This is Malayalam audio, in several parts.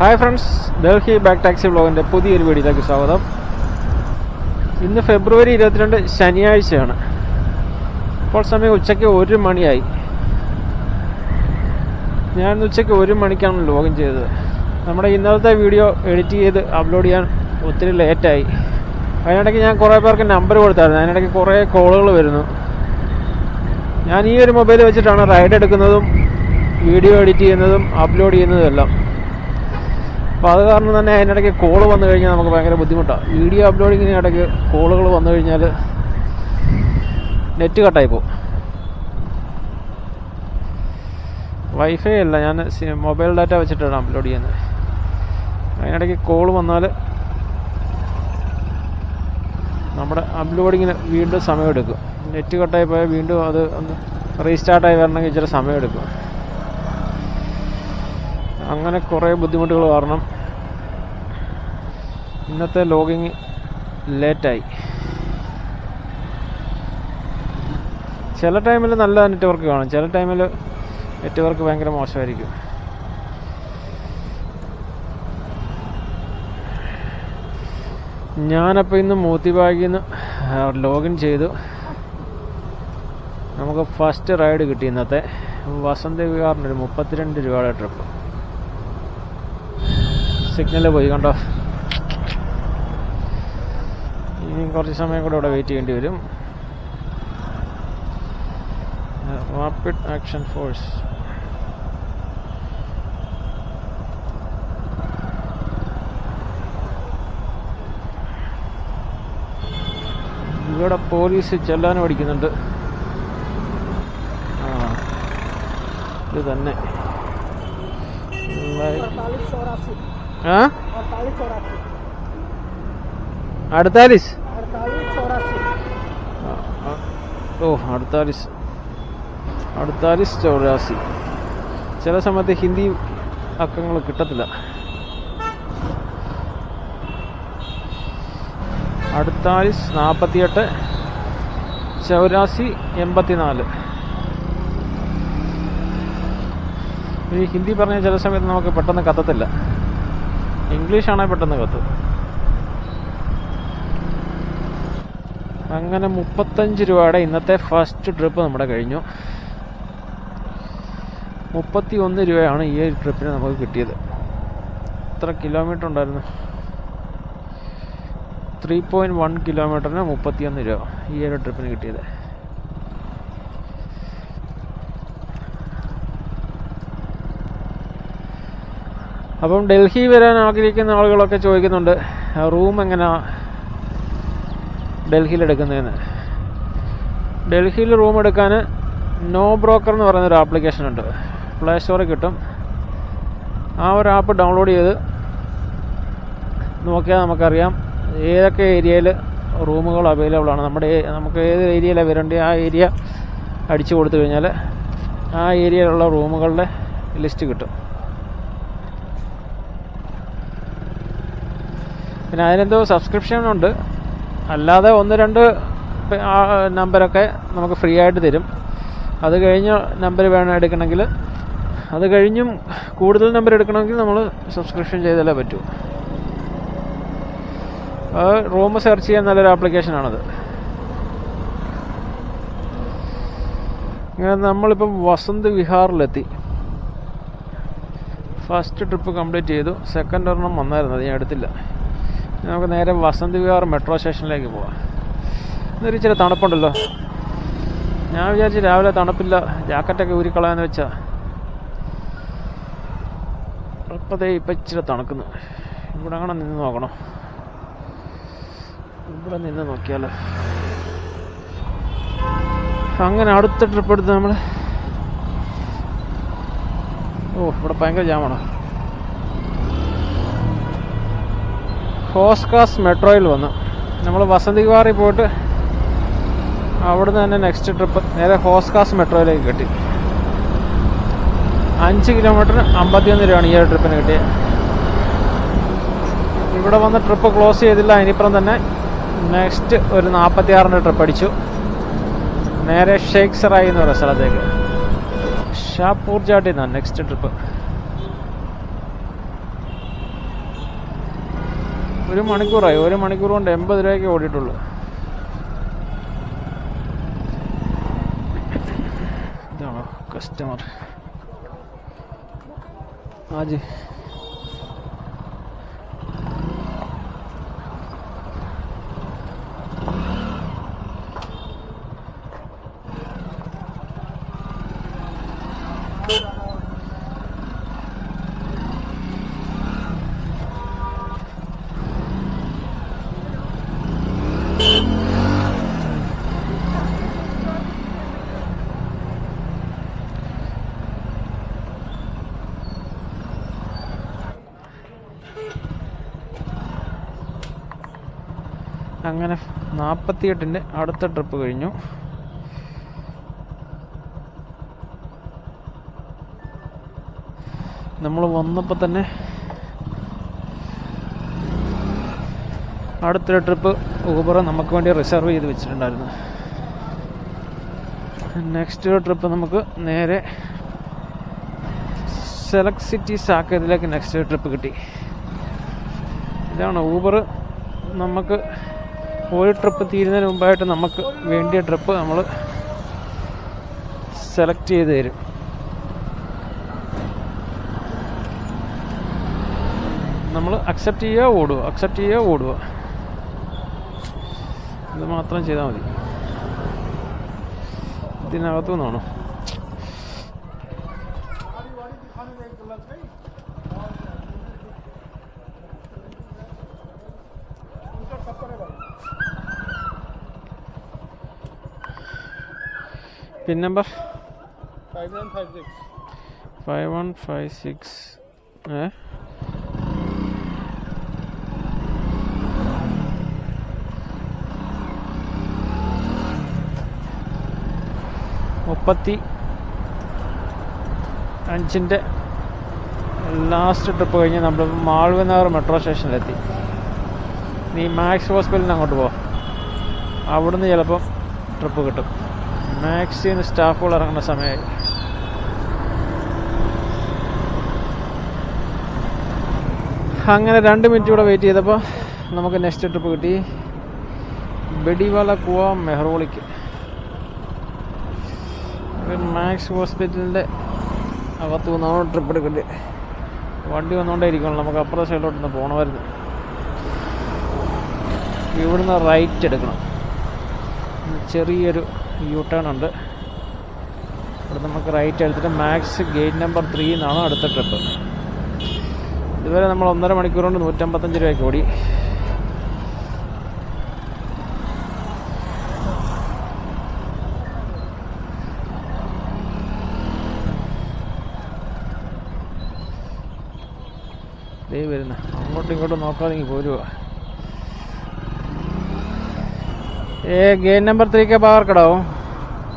Hi friends Delhi back taxi വ്ളോഗിന്റെ പുതിയൊരു വീഡിയോയിലേക്ക് സ്വാഗതം. ഇന്ന് ഫെബ്രുവരി ഇരുപത്തിരണ്ട് ശനിയാഴ്ചയാണ്. ഇപ്പോൾ സമയം ഉച്ചയ്ക്ക് ഒരു മണിയായി. ഞാൻ ഉച്ചയ്ക്ക് ഒരു മണിക്കാണ് ലോഗിൻ ചെയ്തത്. നമ്മുടെ ഇന്നലത്തെ വീഡിയോ എഡിറ്റ് ചെയ്ത് അപ്ലോഡ് ചെയ്യാൻ ഒത്തിരി ലേറ്റായി. അതിനിടയ്ക്ക് ഞാൻ കുറേ പേർക്ക് നമ്പർ കൊടുത്തായിരുന്നു. അതിനിടയ്ക്ക് കുറേ കോളുകൾ വരുന്നു. ഞാൻ ഈ ഒരു മൊബൈൽ വെച്ചിട്ടാണ് റൈഡ് എടുക്കുന്നതും വീഡിയോ എഡിറ്റ് ചെയ്യുന്നതും അപ്ലോഡ് ചെയ്യുന്നതും എല്ലാം. അപ്പോൾ അത് കാരണം തന്നെ അതിനിടയ്ക്ക് കോൾ വന്നു കഴിഞ്ഞാൽ നമുക്ക് ഭയങ്കര ബുദ്ധിമുട്ടാണ് വീഡിയോ അപ്ലോഡിങ്ങിന് ഇടയ്ക്ക് കോളുകൾ വന്നു കഴിഞ്ഞാൽ നെറ്റ് കട്ടായി പോകും. വൈഫൈ അല്ല ഞാൻ മൊബൈൽ ഡാറ്റ വെച്ചിട്ടാണ് അപ്ലോഡ് ചെയ്യുന്നത്. അതിനിടയ്ക്ക് കോൾ വന്നാൽ നമ്മുടെ അപ്ലോഡിങ്ങിന് വീണ്ടും സമയമെടുക്കും നെറ്റ് കട്ടായി പോയാൽ വീണ്ടും അത് ഒന്ന് റീസ്റ്റാർട്ടായി വരണമെങ്കിൽ ഇച്ചിരി സമയമെടുക്കും അങ്ങനെ കുറേ ബുദ്ധിമുട്ടുകൾ കാരണം ഇന്നത്തെ ലോഗിങ് ലേറ്റായി. ചില ടൈമിൽ നല്ല നെറ്റ്വർക്ക് കാണും. ചില ടൈമിൽ നെറ്റ്വർക്ക് ഭയങ്കര മോശമായിരിക്കും. ഞാനപ്പോൾ ഇന്ന് മൂത്തിബാഗിൽ നിന്ന് ലോഗിൻ ചെയ്തു. നമുക്ക് ഫസ്റ്റ് റൈഡ് കിട്ടി ഇന്നത്തെ. വസന്ത ഒരു മുപ്പത്തിരണ്ട് രൂപയുടെ ട്രിപ്പ്. സിഗ്നൽ പോയി കണ്ടോ? ഇനിയും കുറച്ച് സമയം കൂടെ ഇവിടെ വെയിറ്റ് ചെയ്യേണ്ടി വരും. റാപ്പിഡ് ആക്ഷൻ ഫോഴ്സ് ഇവിടെ പോലീസ് ചെല്ലാൻ പഠിക്കുന്നുണ്ട്. ആ ഇത് തന്നെ. ലൈ- अड़तालीस चौरासी ആ अड़तालीस चौरासी അടുത്താലിസ് अड़तालीस चौरासी ഓ അടുത്താലിസ് അടുത്താലിസ് ചൗരാസി ചില സമയത്ത് ഹിന്ദി അക്കങ്ങൾ കിട്ടത്തില്ല അടുത്താലിസ് നാൽപ്പത്തിയെട്ട് ചൗരാസി എൺപത്തിനാല് ഈ ഹിന്ദി പറഞ്ഞ ചില സമയത്ത് നമുക്ക് പെട്ടെന്ന് കത്തത്തില്ല ഇംഗ്ലീഷാണെങ്കിൽ പെട്ടെന്ന് കത്തും. അങ്ങനെ മുപ്പത്തഞ്ച് രൂപയുടെ ഇന്നത്തെ ഫസ്റ്റ് ട്രിപ്പ് നമ്മുടെ കഴിഞ്ഞു. മുപ്പത്തി ഒന്ന് രൂപയാണ് ഈ ഒരു ട്രിപ്പിന് നമുക്ക് കിട്ടിയത്. എത്ര കിലോമീറ്റർ ഉണ്ടായിരുന്നു. ത്രീ പോയിന്റ് വൺ കിലോമീറ്ററിന് മുപ്പത്തിയൊന്ന് രൂപ ഈ ഒരു ട്രിപ്പിന് കിട്ടിയത്. അപ്പം ഡൽഹി വരാൻ ആഗ്രഹിക്കുന്ന ആളുകളൊക്കെ ചോദിക്കുന്നുണ്ട് റൂം എങ്ങനെ ഡൽഹിയിൽ എടുക്കുന്നതെന്ന്. ഡൽഹിയിൽ റൂം എടുക്കാൻ നോ ബ്രോക്കർ എന്ന് പറയുന്നൊരു ആപ്ലിക്കേഷൻ ഉണ്ട്. പ്ലേ സ്റ്റോറിൽ കിട്ടും. ആ ഒരു ആപ്പ് ഡൗൺലോഡ് ചെയ്ത് നോക്കിയാൽ നമുക്കറിയാം ഏതൊക്കെ ഏരിയയിൽ റൂമുകൾ അവൈലബിൾ ആണ്. നമ്മുടെ നമുക്ക് ഏത് ഏരിയയിലാണ് വരേണ്ടത്? ആ ഏരിയ അടിച്ചു കൊടുത്തു കഴിഞ്ഞാൽ ആ ഏരിയയിലുള്ള റൂമുകളുടെ ലിസ്റ്റ് കിട്ടും. പിന്നെ അതിനെന്തോ സബ്സ്ക്രിപ്ഷൻ ഉണ്ട്. അല്ലാതെ ഒന്ന് രണ്ട് നമ്പരൊക്കെ നമുക്ക് ഫ്രീ ആയിട്ട് തരും. അത് കഴിഞ്ഞ നമ്പർ വേണം എടുക്കണമെങ്കിൽ. അത് കഴിഞ്ഞും കൂടുതൽ നമ്പർ എടുക്കണമെങ്കിൽ നമ്മൾ സബ്സ്ക്രിപ്ഷൻ ചെയ്താലേ പറ്റൂ. റൂം സെർച്ച് ചെയ്യാൻ നല്ലൊരു ആപ്ലിക്കേഷനാണത് ഇങ്ങനെ നമ്മളിപ്പം വസന്ത് വിഹാറിലെത്തി. ഫസ്റ്റ് ട്രിപ്പ് കംപ്ലീറ്റ് ചെയ്തു. സെക്കൻഡ് ഒരെണ്ണം വന്നായിരുന്നു. അത് ഞാൻ എടുത്തില്ല. നമുക്ക് നേരെ വസന്ത് വിഹാർ മെട്രോ സ്റ്റേഷനിലേക്ക് പോവാം. ഇന്നൊരു ഇച്ചിരി തണുപ്പുണ്ടല്ലോ. ഞാൻ വിചാരിച്ച് രാവിലെ തണുപ്പില്ല ജാക്കറ്റൊക്കെ ഊരിക്കളയാന്ന് വെച്ചാ. ഇപ്പതേ ഇപ്പം ഇച്ചിരി തണുക്കുന്നു. ഇവിടെ അങ്ങനെ നിന്ന് നോക്കണം. ഇവിടെ നിന്ന് നോക്കിയാലോ. അങ്ങനെ അടുത്ത ട്രിപ്പ് എടുത്ത് നമ്മൾ ഓ ഇവിടെ ഭയങ്കര ജാമാണ് ഹോസ്കാസ് മെട്രോയിൽ വന്നു. നമ്മൾ വസന്തി വിഹാറിൽ പോയിട്ട് അവിടുന്ന് തന്നെ നെക്സ്റ്റ് ട്രിപ്പ് നേരെ ഹോസ്കാസ് മെട്രോയിലേക്ക് കിട്ടി. അഞ്ച് കിലോമീറ്ററിന് അമ്പത്തിയൊന്ന് രൂപയാണ് ഈ ഒരു ട്രിപ്പിന് കിട്ടിയത് ഇവിടെ വന്ന് ട്രിപ്പ് ക്ലോസ് ചെയ്തില്ല അതിനിപ്പുറം തന്നെ നെക്സ്റ്റ് ഒരു നാൽപ്പത്തി ആറിന്റെ ട്രിപ്പ് അടിച്ചു. നേരെ ഷേഖ് സറായി എന്ന് പറയുന്ന സ്ഥലത്തേക്ക്. ഷാപ്പൂർ ചാട്ടിന്നാണ് നെക്സ്റ്റ് ട്രിപ്പ് ഒരു മണിക്കൂറായി. ഒരു മണിക്കൂർ കൊണ്ട് എൺപത് രൂപയ്ക്ക് ഓടിയിട്ടുള്ളൂ. ഇതാണോ കസ്റ്റമർ ആജി. അങ്ങനെ നാൽപ്പത്തിയെട്ടിന്റെ അടുത്ത ട്രിപ്പ് കഴിഞ്ഞു. നമ്മൾ വന്നപ്പോൾ തന്നെ അടുത്തൊരു ട്രിപ്പ് ഊബർ നമുക്ക് വേണ്ടി റിസർവ് ചെയ്ത് വെച്ചിട്ടുണ്ടായിരുന്നു. നെക്സ്റ്റ് ട്രിപ്പ് നമുക്ക് നേരെ സെലക്ട് സിറ്റി സാക്കേതിലേക്ക് നെക്സ്റ്റ് ട്രിപ്പ് കിട്ടി. ഇതാണ് ഊബർ നമുക്ക് ഒരു ട്രിപ്പ് തീരുന്നതിന് മുമ്പായിട്ട് നമുക്ക് വേണ്ടിയ ട്രിപ്പ് നമ്മൾ സെലക്ട് ചെയ്ത് തരും. നമ്മൾ അക്സെപ്റ്റ് ചെയ്യുക ഓടുക. അക്സെപ്റ്റ് ചെയ്യുക ഓടുക. ഇത് മാത്രം ചെയ്താൽ മതി. ഇതിനകത്തു നിന്നാണോ. Pin number five one five six ഏ? മുപ്പത്തി അഞ്ചിന്റെ ലാസ്റ്റ് ട്രിപ്പ് കഴിഞ്ഞ് നമ്മൾ മാൾവ നഗർ മെട്രോ സ്റ്റേഷനിലെത്തി നീ മാക്സ് ഹോസ്പിറ്റലിന് അങ്ങോട്ട് പോ. അവിടുന്ന് ചിലപ്പം ട്രിപ്പ് കിട്ടും. മാക്സിന്ന് സ്റ്റാഫുകൾ ഇറങ്ങുന്ന സമയമായി. അങ്ങനെ രണ്ട് മിനിറ്റ് കൂടെ വെയിറ്റ് ചെയ്തപ്പോൾ നമുക്ക് നെക്സ്റ്റ് ട്രിപ്പ് കിട്ടി. ബെഡിവാല കുവ മെഹ്റോളിക്ക്. മാക്സ് ഹോസ്പിറ്റലിന്റെ അകത്ത് നിന്നാണ് ട്രിപ്പ് എടുക്കേണ്ടത്. വണ്ടി വന്നുകൊണ്ടേയിരിക്കണം നമുക്ക് അപ്പുറത്തെ സൈഡിലോട്ട് നിന്ന് പോകണമായിരുന്നു ഇവിടുന്ന് റൈറ്റ് എടുക്കണം. ചെറിയൊരു യൂ ടേൺ ഉണ്ട്. ഇവിടെ നമുക്ക് റൈറ്റ് എടുത്തിട്ട് മാക്സ് ഗേറ്റ് നമ്പർ ത്രീ എന്നാണ് അടുത്ത ട്രിപ്പ് ഇതുവരെ നമ്മൾ ഒന്നര മണിക്കൂർ കൊണ്ട് നൂറ്റമ്പത്തഞ്ച് രൂപയ്ക്ക് ഓടി. ദേ വരുന്ന. അങ്ങോട്ടും ഇങ്ങോട്ടും നോക്കാതെ പോരുവാ. ए गेट नंबर थ्री के बाहर खड़ा हो।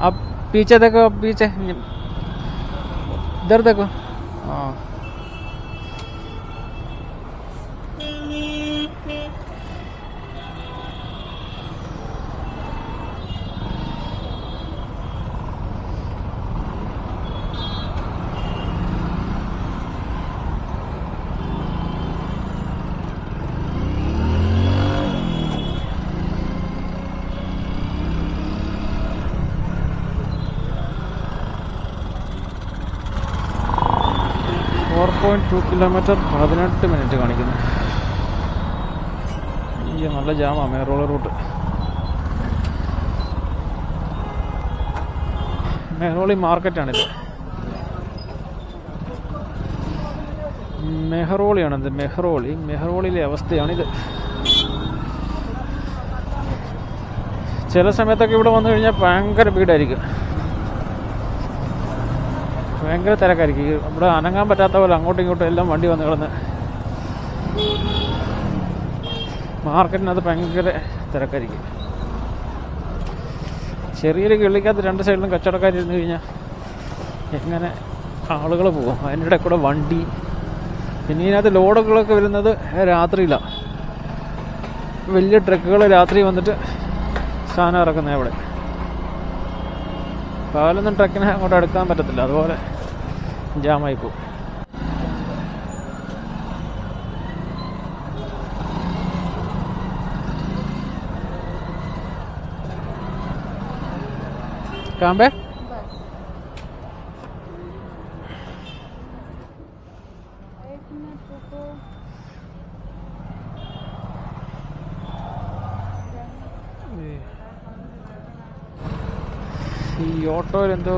अब पीछे देखो, पीछे। इधर देखो। हाँ। പോയിന്റ് ടു കിലോമീറ്റർ പതിനെട്ട് മിനിറ്റ് കാണിക്കുന്നു. ഈ നല്ല ജാമാ മേറോള റൂട്ട് മെഹ്റോളി മാർക്കറ്റാണിത് മെഹ്റോളിയാണിത് മെഹ്റോളി. മെഹ്റോളിയിലെ അവസ്ഥയാണിത് ചില സമയത്തൊക്കെ ഇവിടെ വന്നു കഴിഞ്ഞാൽ ഭയങ്കര വീടായിരിക്കും. ഭയങ്കര തിരക്കായിരിക്കും. ഇവിടെ അനങ്ങാൻ പറ്റാത്ത പോലെ അങ്ങോട്ടും ഇങ്ങോട്ടും എല്ലാം വണ്ടി വന്ന് കിടന്ന്. മാർക്കറ്റിനകത്ത് ഭയങ്കര തിരക്കായിരിക്കും. ചെറിയൊരു കിള്ളിക്കകത്ത് രണ്ട് സൈഡിലും കച്ചവടക്കാരിരുന്ന് കഴിഞ്ഞാൽ എങ്ങനെ ആളുകൾ പോകും. അതിന്റെ ഇടയിൽ കൂടെ വണ്ടി. പിന്നെ ഇതിനകത്ത് ലോഡുകളൊക്കെ വരുന്നത് രാത്രിയിലാണ് വലിയ ട്രക്കുകൾ രാത്രി വന്നിട്ട് സാധനം ഇറക്കുന്നത് അവിടെ. പകലൊന്നും ട്രക്കിനെ അങ്ങോട്ട് എടുക്കാൻ പറ്റത്തില്ല. അതുപോലെ ജാമായി പോകും കാമ്പേ? ഈ ഈ ഓട്ടോയിലെന്തോ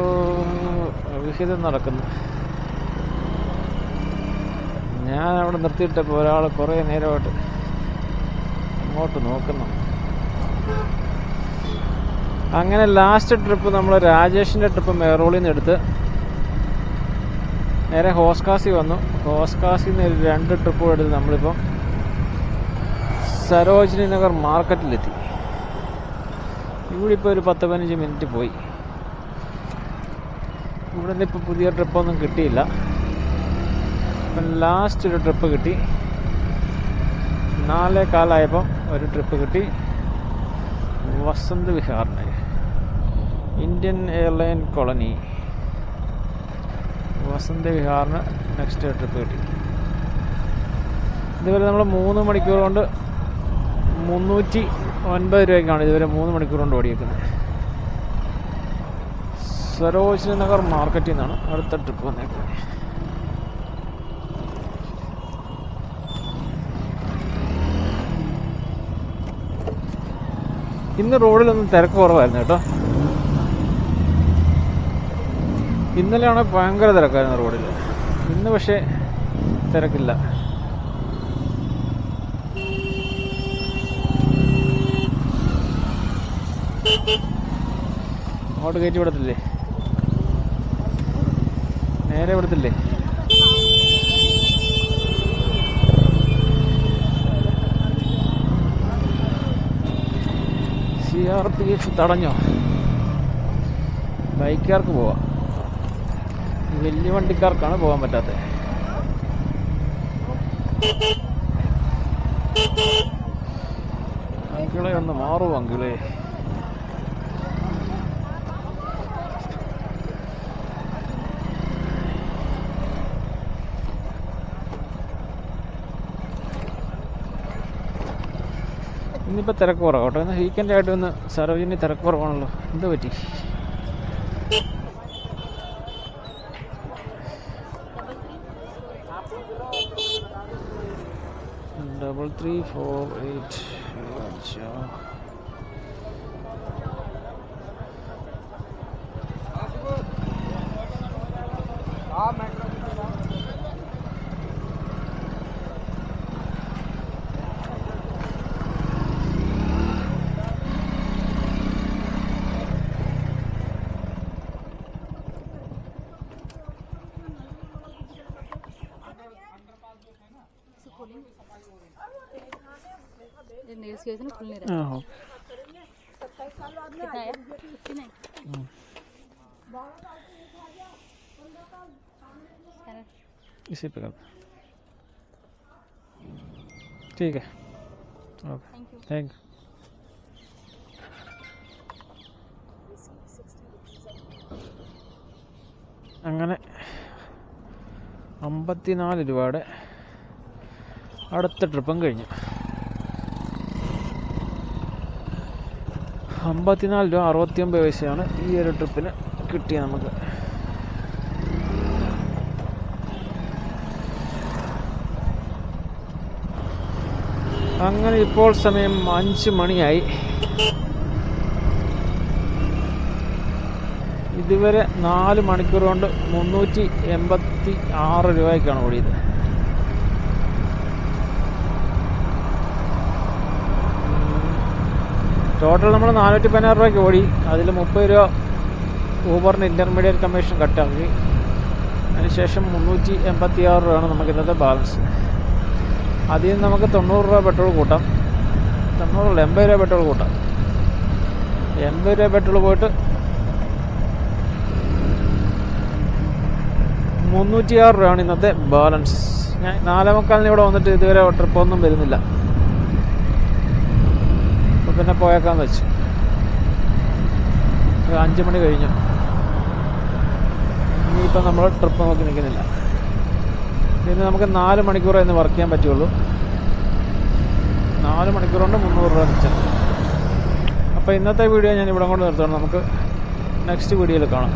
വിഹിതം നടക്കുന്നു. ഞാൻ അവിടെ നിർത്തിയിട്ടപ്പോൾ ഒരാൾ കുറേ നേരമായിട്ട് അങ്ങോട്ട് നോക്കുന്നു. അങ്ങനെ ലാസ്റ്റ് ട്രിപ്പ് നമ്മൾ രാജേഷിന്റെ ട്രിപ്പ് മേറോളിൽ നിന്ന് എടുത്ത് നേരെ ഹോസ്കാസി വന്നു. ഹോസ്കാസിൽ നിന്ന് രണ്ട് ട്രിപ്പ് എടുത്ത് നമ്മളിപ്പം സരോജിനി നഗർ മാർക്കറ്റിലെത്തി. ഇവിടെ ഇപ്പോൾ ഒരു പത്ത് പതിനഞ്ച് മിനിറ്റ് പോയി. ഇവിടെ നിന്ന് ഇപ്പോൾ പുതിയ ട്രിപ്പൊന്നും കിട്ടിയില്ല. ഇപ്പം ലാസ്റ്റ് ഒരു ട്രിപ്പ് കിട്ടി. നാലേ കാലായപ്പം ഒരു ട്രിപ്പ് കിട്ടി. Vasant വിഹാറിന്. Indian airline colony. Vasant വിഹാറിന് നെക്സ്റ്റ് ട്രിപ്പ് കിട്ടി. ഇതുവരെ നമ്മൾ മൂന്ന് മണിക്കൂർ കൊണ്ട് മുന്നൂറ്റി ഒൻപത് രൂപയ്ക്കാണ് ഇതുവരെ മൂന്ന് മണിക്കൂർ കൊണ്ട് ഓടിയേക്കുന്നത്. സരോജിനി നഗർ മാർക്കറ്റിൽ നിന്നാണ് അടുത്ത ട്രിപ്പ് വന്നേക്കുന്നത്. ഇന്ന് റോഡിലൊന്നും തിരക്ക് കുറവായിരുന്നു കേട്ടോ. ഇന്നലെയാണ് ഭയങ്കര തിരക്കായിരുന്നു റോഡിൽ ഇന്ന് പക്ഷേ തിരക്കില്ല. അങ്ങോട്ട് കയറ്റി വിടത്തില്ലേ? നേരെ വിടത്തില്ലേ? സി ആർ പി എഫ് തടഞ്ഞോ? ബൈക്കുകാർക്ക് പോവാം. വലിയ വണ്ടിക്കാർക്കാണ് പോകാൻ പറ്റാത്തത്. അങ്കിളെ ഒന്ന് മാറുമോ അങ്കിളേ. ഇന്നിപ്പോൾ തിരക്ക് കുറവ്. കേട്ടോ ഇന്ന് വീക്കെൻഡ് ആയിട്ട് ഒന്ന് സരോജിനി തിരക്ക് കുറവാണല്ലോ. എന്ത് പറ്റി? ഡബിൾ ത്രീ ഫോർ എയ്റ്റ് ये नेल्स के ना खुल नहीं रहा ആ ഓ कितना है फिफ्टी नाइन स्कैनर इसी पे कर ठीक है ओके थैंक यू താങ്ക് അങ്ങനെ അമ്പത്തിനാല് രൂപയുടെ അടുത്ത ട്രിപ്പും കഴിഞ്ഞു അമ്പത്തിനാല് രൂപ അറുപത്തിയൊമ്പത് പൈസയാണ് ഈ ഒരു ട്രിപ്പിന് കിട്ടിയത് നമുക്ക്. അങ്ങനെ ഇപ്പോൾ സമയം അഞ്ച് മണിയായി. ഇതുവരെ നാല് മണിക്കൂർ കൊണ്ട് മുന്നൂറ്റി എൺപത്തി ആറ് രൂപയ്ക്കാണ് ഓടിയത്. ടോട്ടൽ നമ്മൾ നാനൂറ്റി പതിനാറ് രൂപയ്ക്ക് ഓടി. അതിൽ മുപ്പത് രൂപ ഊബറിന് ഇന്റർമീഡിയറ്റ് കമ്മീഷൻ കട്ടാക്കി അതിനുശേഷം മുന്നൂറ്റി എൺപത്തി ആറ് രൂപയാണ് നമുക്ക് ഇന്നത്തെ ബാലൻസ് അതിൽ നിന്ന് നമുക്ക് തൊണ്ണൂറ് രൂപ പെട്രോൾ കൂട്ടാം. തൊണ്ണൂറല്ല എൺപത് രൂപ പെട്രോൾ കൂട്ടാം. എൺപത് രൂപ പെട്രോൾ പോയിട്ട് മുന്നൂറ്റിയാറ് രൂപയാണ് ഇന്നത്തെ ബാലൻസ് ഞാൻ നാലേ മുക്കാലിന് ഇവിടെ വന്നിട്ട് ഇതുവരെ ട്രിപ്പൊന്നും വരുന്നില്ല. അപ്പോൾ പിന്നെ പോയേക്കാന്ന് വെച്ചു. ഒരു അഞ്ച് മണി കഴിഞ്ഞു. ഇനിയിപ്പോൾ നമ്മൾ ട്രിപ്പ് നോക്കി നിൽക്കുന്നില്ല. ഇനി നമുക്ക് നാല് മണിക്കൂറേ ഇന്ന് വർക്ക് ചെയ്യാൻ പറ്റുള്ളൂ. നാല് മണിക്കൂർ കൊണ്ട് മുന്നൂറ് രൂപ മിച്ചം അപ്പോൾ ഇന്നത്തെ വീഡിയോ ഞാൻ ഇവിടെ കൊണ്ട് നിർത്തണം നമുക്ക് നെക്സ്റ്റ് വീഡിയോയിൽ കാണാം.